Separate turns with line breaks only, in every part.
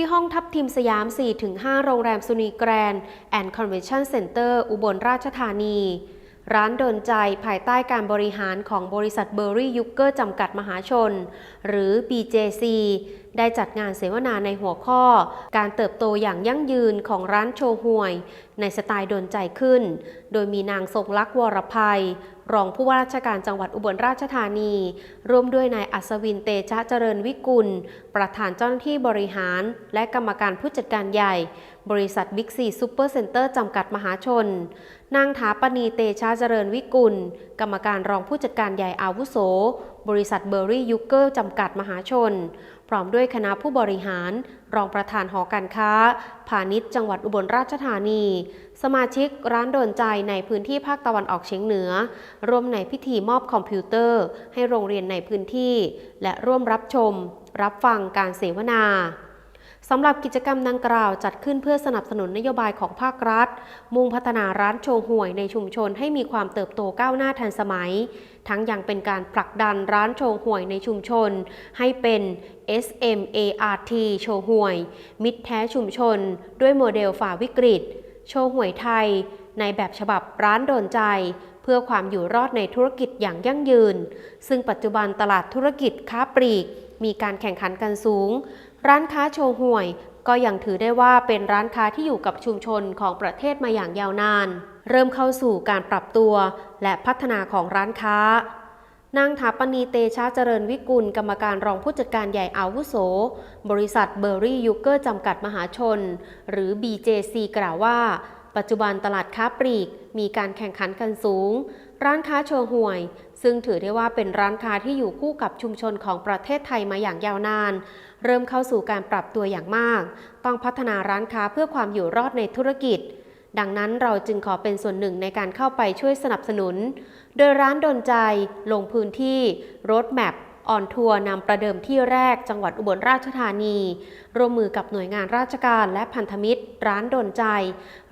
ที่ห้องทับทิมสยาม 4-5 โรงแรมสุนีแกรนด์แอนด์คอนเวนชั่นเซ็นเตอร์อุบลราชธานี ร้านโดนใจภายใต้การบริหารของบริษัทเบอร์รี่ยุกเกอร์จำกัดมหาชน หรือ BJC ได้จัดงานเสวนาในหัวข้อ การเติบโตอย่างยั่งยืนของร้านโชห่วย ในสไตล์โดนใจขึ้น โดยมีนางทรงลักษ์วรภัย รองผู้ว่าราชการจังหวัดอุบลราชธานี ร่วมด้วยนายอัศวินเตชะเจริญวิกุล ประธานเจ้าหน้าที่บริหาร และกรรมการผู้จัดการใหญ่ บริษัทบิ๊กซีซูเปอร์เซ็นเตอร์จำกัดมหาชน นางถาปณีเตชะเจริญวิกุล กรรมการรองผู้จัดการใหญ่อาวุโส บริษัทเบอร์รี่ยุกเกอร์จำกัดมหาชน พร้อมด้วยคณะผู้บริหาร รองประธานหอการค้า พาณิชย์จังหวัดอุบลราชธานี สมาชิกร้านโดนใจในพื้นที่ภาคตะวันออกเฉียงเหนือ ร่วมในพิธีมอบคอมพิวเตอร์ ให้โรงเรียนในพื้นที่ และร่วมรับชม รับฟังการเสวนา สำหรับกิจกรรมดังกล่าวจัดขึ้นเพื่อสนับสนุนนโยบายของภาครัฐ มุ่งพัฒนาร้านโชห่วยในชุมชนให้มีความเติบโตก้าวหน้าทันสมัย ทั้งยังเป็นการผลักดันร้านโชห่วยในชุมชน ให้เป็น SMART โชห่วย มิตรแท้ชุมชน ด้วยโมเดลฝ่าวิกฤต โชห่วยไทย ในแบบฉบับร้านโดนใจเพื่อความอยู่รอดในธุรกิจอย่างยั่งยืน ซึ่งปัจจุบันตลาดธุรกิจค้าปลีก มีการแข่งขันกันสูง ร้านค้าโชห่วย ก็ยังถือได้ว่าเป็นร้านค้าที่อยู่กับชุมชนของประเทศมาอย่างยาวนาน เริ่มเข้าสู่การปรับตัวและพัฒนาของร้านค้านางถาปณีเตชะเจริญวิกุล กรรมการรองผู้จัดการใหญ่อาวุโส บริษัทเบอร์รี่ยูเกอร์จำกัดมหาชน หรือ BJC กล่าวว่า ปัจจุบันตลาดค้าปลีกมีการแข่งขันกันสูง ร้านค้าโชห่วย ซึ่งถือได้ว่าเป็นร้านค้าที่อยู่คู่กับชุมชนของประเทศไทยมาอย่างยาวนาน เริ่มเข้าสู่การปรับตัวอย่างมาก ต้องพัฒนาร้านค้าเพื่อความอยู่รอดในธุรกิจ ดังนั้นเราจึงขอเป็นส่วนหนึ่งในการเข้าไปช่วยสนับสนุน โดยร้านดนใจ ลงพื้นที่รถแมพ ออนทัวร์นำประเดิมที่แรกจังหวัดอุบลราชธานี ร่วมมือกับหน่วยงานราชการและพันธมิตร ร้านดนใจ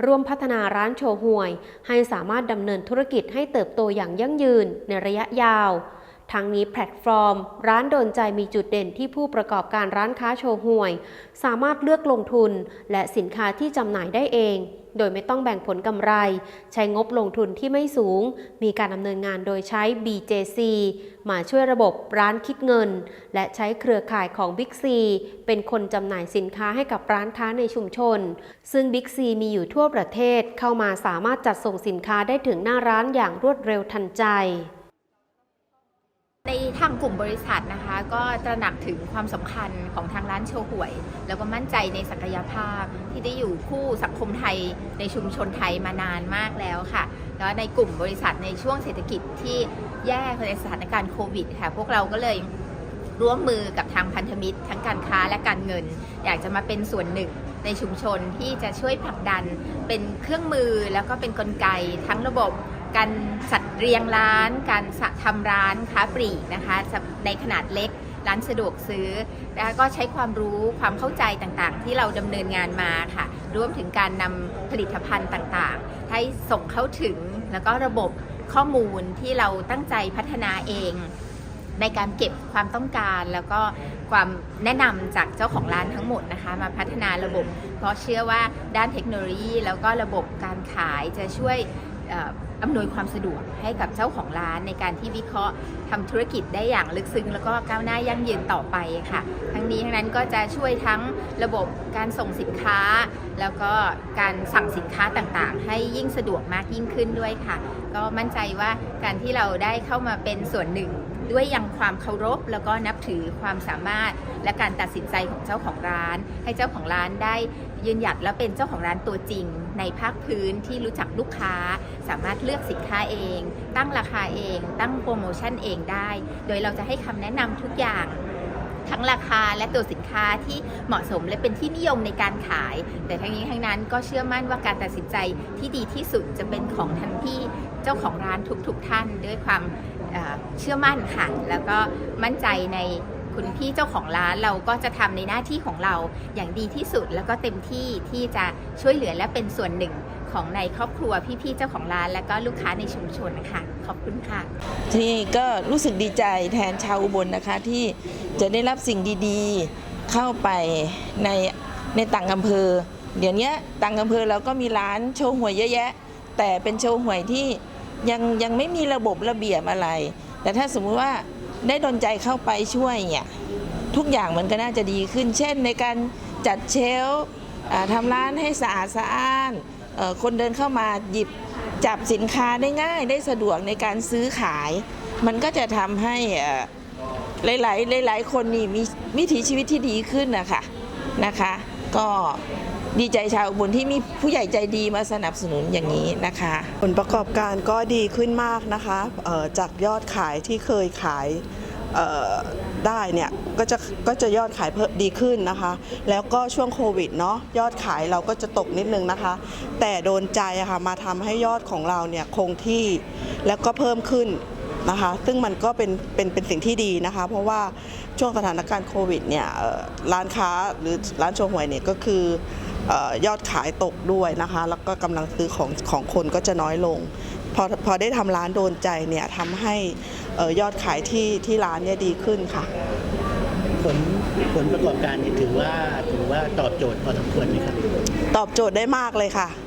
ร่วมพัฒนาร้านโชห่วย ให้สามารถดำเนินธุรกิจให้เติบโตอย่างยั่งยืนในระยะยาว ทั้งนี้แพลตฟอร์ม ร้านโดนใจมีจุดเด่นที่ผู้ประกอบการร้านค้าโชห่วย สามารถเลือกลงทุน และสินค้าที่จำหน่ายได้เอง โดยไม่ต้องแบ่งผลกำไร ใช้งบลงทุนที่ไม่สูง มีการดำเนินงานโดยใช้ BJC มาช่วยระบบร้านคิดเงิน และใช้เครือข่ายของ Big C เป็นคนจำหน่ายสินค้าให้กับร้านค้าในชุมชน ซึ่ง Big C มีอยู่ทั่วประเทศเข้ามาสามารถจัดส่งสินค้าได้ถึงหน้าร้านอย่างรวดเร็วทันใจ
ในทางกลุ่มบริษัทนะคะ ก็ตระหนักถึงความสำคัญของทางร้านโชห่วย แล้วก็มั่นใจในศักยภาพที่ได้อยู่คู่สังคมไทยในชุมชนไทยมานานมากแล้วค่ะ แล้วในกลุ่มบริษัทในช่วงเศรษฐกิจที่แย่ในสถานการณ์โควิดค่ะ พวกเราก็เลยร่วมมือกับทางพันธมิตร ทั้งการค้าและการเงิน อยากจะมาเป็นส่วนหนึ่งในชุมชนที่จะช่วยผลักดันเป็นเครื่องมือแล้วก็เป็นนกลไกทั้งระบบ การจัดเรียงร้าน การทำร้านค้าปลีกนะคะในขนาดเล็กร้านสะดวกซื้อแล้วก็ใช้ความรู้ความเข้าใจต่างๆ ที่เราดำเนินงานมาค่ะ รวมถึงการนำผลิตภัณฑ์ต่างๆ ให้ส่งเข้าถึงแล้วก็ระบบข้อมูลที่เราตั้งใจพัฒนาเอง ในการเก็บความต้องการแล้วก็ความแนะนำจากเจ้าของร้านทั้งหมดนะคะ มาพัฒนาระบบ เพราะเชื่อว่าด้านเทคโนโลยี แล้วก็ระบบการขายจะช่วย อำนวยความสะดวกให้กับเจ้าของร้านในการที่วิเคราะห์ทำธุรกิจได้อย่างลึกซึ้งแล้วก็ก้าวหน้ายั่งยืนต่อไปค่ะ ทั้งนี้ทั้งนั้นก็จะช่วยทั้งระบบการส่งสินค้า แล้วก็การสั่งสินค้าต่างๆ ให้ยิ่งสะดวกมากยิ่งขึ้นด้วยค่ะ ก็มั่นใจว่าการที่เราได้เข้ามาเป็นส่วนหนึ่ง ด้วยยังความเคารพแล้วก็นับถือความสามารถและการตัดสินใจของเจ้าของร้าน ให้เจ้าของร้านได้ยืนหยัดและเป็นเจ้าของร้านตัวจริง ในภาคพื้นที่รู้จักลูกค้า สามารถเลือกสินค้าเอง ตั้งราคาเอง ตั้งโปรโมชั่นเองได้ โดยเราจะให้คำแนะนำทุกอย่างทั้งราคาและตัวสินค้าที่เหมาะสมและเป็นที่นิยมในการขาย แต่ทั้งนี้ทั้งนั้นก็เชื่อมั่นว่าการตัดสินใจที่ดีที่สุดจะเป็นของทันที่เจ้าของร้านทุกๆทท่านด้วยความ เชื่อมั่นค่ะแล้วก็มั่นใจในคุณพี่เจ้าของร้านเราก็จะทำในหน้าที่ของเราอย่างดีที่สุด แล้วก็เต็มที่ที่จะช่วยเหลือและเป็นส่วนหนึ่งของในครอบครัวพี่ๆเจ้าของร้าน และก็ลูกค้าในชุมชนค่ะขอบคุณค่ะ
ที่ก็รู้สึกดีใจแทนชาวอุบลนะคะที่จะได้รับสิ่งดีๆเข้าไปในในต่างอำเภอ เดี๋ยวนี้ต่างอำเภอเราก็มีร้านโชว์หวยเยอะแยะ แต่เป็นโชว์หวยที่ ยังยังไม่มีระบบระเบียบอะไร แต่ถ้าสมมุติว่าได้ดนใจเข้าไปช่วยเนี่ยทุกอย่างมันก็น่าจะดีขึ้น เช่นในการจัดเชลทำร้านให้สะอาดสะอ้าน คนเดินเข้ามาหยิบจับสินค้าได้ง่ายได้สะดวกในการซื้อขาย มันก็จะทำให้หลาย ๆ หลาย ๆ คนนี่มีวิถีชีวิตที่ดีขึ้นนะคะนะคะ ก็ดีใจชาวอุบลที่มีผู้ใหญ่ใจดีมาสนับสนุนอย่างนี้นะคะ
ผลประกอบการก็ดีขึ้นมากนะคะจากยอดขายที่เคยขายได้เนี่ยก็จะก็จะยอดขายเพิ่มดีขึ้นนะคะ แล้วก็ช่วงโควิดเนาะยอดขายเราก็จะตกนิดนึงนะคะ แต่โดนใจค่ะมาทำให้ยอดของเราเนี่ยคงที่แล้วก็เพิ่มขึ้น นะคะ ซึ่งมันก็เป็นเป็นเป็นสิ่งที่ดีนะคะ เพราะว่าช่วงสถานการณ์โควิดเนี่ยเอ่อร้านค้าหรือร้านโชว์หวยเนี่ยก็คือเอ่อยอดขายตกด้วยนะคะ แล้วก็กำลังซื้อของของคนก็จะน้อยลง พอพอได้ทำร้านโดนใจเนี่ยทำให้เอ่อยอดขายที่ที่ร้านเนี่ยดีขึ้นค่ะ
ผลผลประกอบการนี่ถือว่าถือว่าตอบโจทย์พอสมควรไหมครับ
ตอบโจทย์ได้มากเลยค่ะ